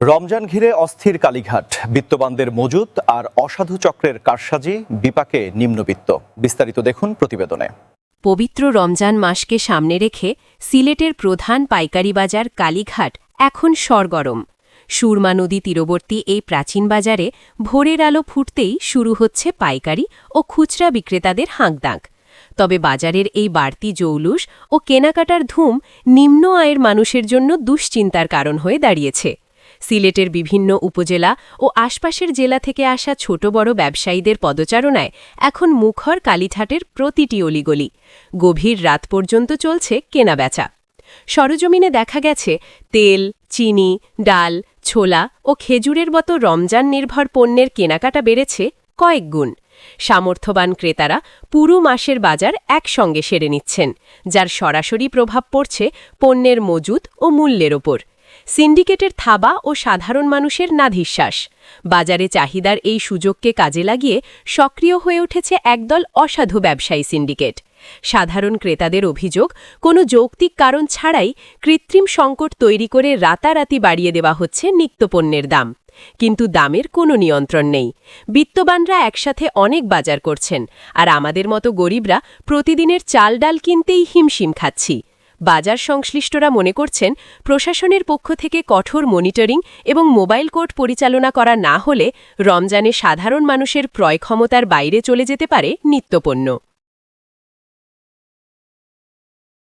রমজান ঘিরে অস্থির কালীঘাট, বিত্তবানদের মজুত আর অসাধু চক্রের কারসাজি বিপাকে নিম্নবিত্ত। বিস্তারিত দেখুন প্রতিবেদনে। পবিত্র রমজান মাসকে সামনে রেখে সিলেটের প্রধান পাইকারি বাজার কালীঘাট এখন সরগরম। সুরমা নদী তীরবর্তী এই প্রাচীন বাজারে ভোরের আলো ফুটতেই শুরু হচ্ছে পাইকারি ও খুচরা বিক্রেতাদের হাঁকদাঁক তবে বাজারের এই বাড়তি জৌলুস ও কেনাকাটার ধুম নিম্ন আয়ের মানুষের জন্য দুশ্চিন্তার কারণ হয়ে দাঁড়িয়েছে। সিলেটের বিভিন্ন উপজেলা ও আশপাশের জেলা থেকে আসা ছোট বড় ব্যবসায়ীদের পদচারণায় এখন মুখর কালীঠাটের প্রতিটি অলিগলি। গভীর রাত পর্যন্ত চলছে কেনাবেচা। সরজমিনে দেখা গেছে তেল, চিনি, ডাল, ছোলা ও খেজুরের মতো রমজান নির্ভর পণ্যের কেনাকাটা বেড়েছে কয়েক গুণ। সামর্থ্যবান ক্রেতারা পুরো মাসের বাজার একসঙ্গে সেরে নিচ্ছেন, যার সরাসরি প্রভাব পড়ছে পণ্যের মজুত ও মূল্যের ওপর। সিন্ডিকেটের থাবা ও সাধারণ মানুষের নাধিশ্বাস। বাজারে চাহিদার এই সুযোগকে কাজে লাগিয়ে সক্রিয় হয়ে উঠেছে একদল অসাধু ব্যবসায়ী সিন্ডিকেট। সাধারণ ক্রেতাদের অভিযোগ, কোনো যৌক্তিক কারণ ছাড়াই কৃত্রিম সংকট তৈরি করে রাতারাতি বাড়িয়ে দেওয়া হচ্ছে নিত্যপণ্যের দাম। কিন্তু দামের কোনো নিয়ন্ত্রণ নেই। বিত্তবানরা একসাথে অনেক বাজার করছেন, আর আমাদের মতো গরিবরা প্রতিদিনের চাল ডাল কিনতেই হিমশিম খাচ্ছি। বাজার সংশ্লিষ্টরা মনে করছেন, প্রশাসনের পক্ষ থেকে কঠোর মনিটরিং এবং মোবাইল কোর্ট পরিচালনা করা না হলে রমজানে সাধারণ মানুষের ক্রয় ক্ষমতার বাইরে চলে যেতে পারে নিত্যপণ্য।